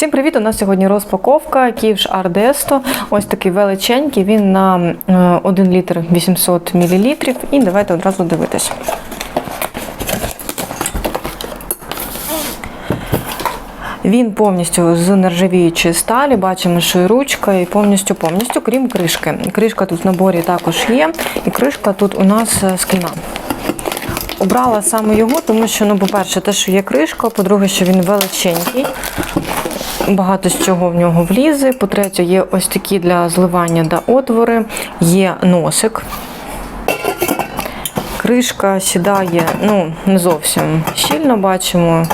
Всім привіт! У нас сьогодні розпаковка Ківш Ардесто. Ось такий величенький. Він на е, 1 літр 800 мл. І давайте одразу дивитись. Він повністю з нержавіючої сталі. Бачимо, що і ручка, і повністю повністю, крім кришки. Кришка тут в наборі також є, і кришка тут у нас е, скляна. Обрала саме його, тому що, ну, по-перше, те, що є кришка, по-друге, що він величенький. Багато з чого в нього влізе. По-третє, є ось такі для зливання да, отвори, є носик. Кришка сідає, ну, не зовсім щільно бачимо,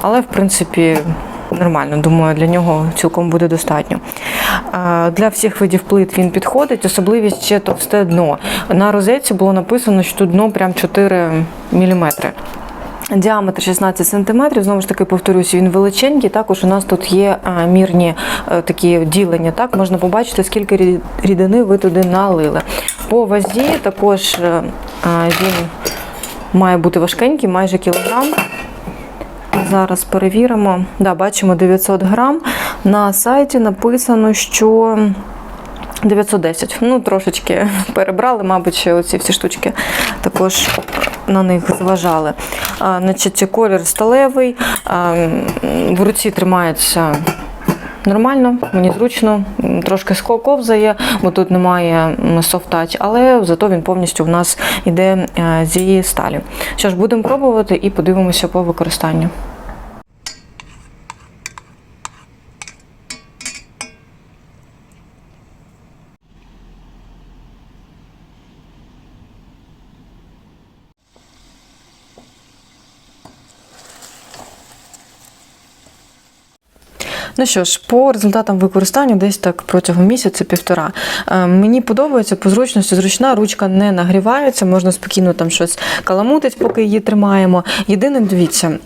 але, в принципі, нормально. Думаю, для нього цілком буде достатньо. Для всіх видів плит він підходить, особливість ще товсте дно. На розетці було написано, що тут дно прям 4 мм. Діаметр 16 см, знову ж таки повторюсь, він величенький. Також у нас тут є е, мірні е, такі ділення. Так можна побачити, скільки рідини ви туди налили. По вазі також е, він має бути важкенький, майже кілограм. Зараз перевіримо. Да, бачимо 900 грам. На сайті написано, що 910. Ну, трошечки перебрали, мабуть, ще оці всі штучки також на них зважали. А, значить, колір сталевий, а, в руці тримається. Нормально, мені зручно, трошки ско- ковзає, бо тут немає софтач, але зато він повністю в нас йде е, зі сталі. Що ж, будемо пробувати і подивимося по використанню. Ну що ж, по результатам використання десь так протягом місяця-півтора. Е, Мені подобається по зручності, зручна ручка не нагрівається, можна спокійно там щось каламутить, поки її тримаємо. Єдине, дивіться,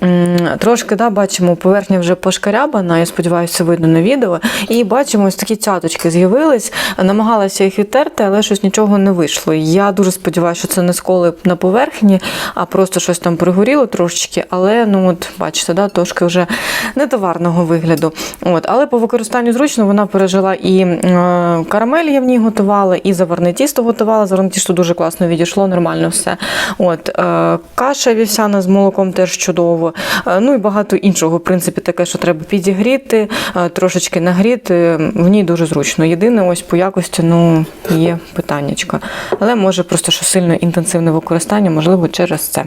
трошки да, бачимо, поверхня вже пошкарябана, я сподіваюся, видно на відео. І бачимо, ось такі цяточки з'явились. Намагалася їх відтерти, але щось нічого не вийшло. Я дуже сподіваюся, що це не сколи на поверхні, а просто щось там пригоріло трошечки. Але ну от бачите, да, трошки вже нетоварного вигляду. От, але по використанню зручно вона пережила і е, карамель я в ній готувала, і заварне тісто готувала. Заварне тісто дуже класно відійшло, нормально все. От, е, каша вівсяна з молоком теж чудово. Е, ну і багато іншого, в принципі, таке, що треба підігріти, трошечки нагріти. В ній дуже зручно. Єдине, ось по якості ну, є питаннячка. Але може просто що сильно інтенсивне використання, можливо, через це.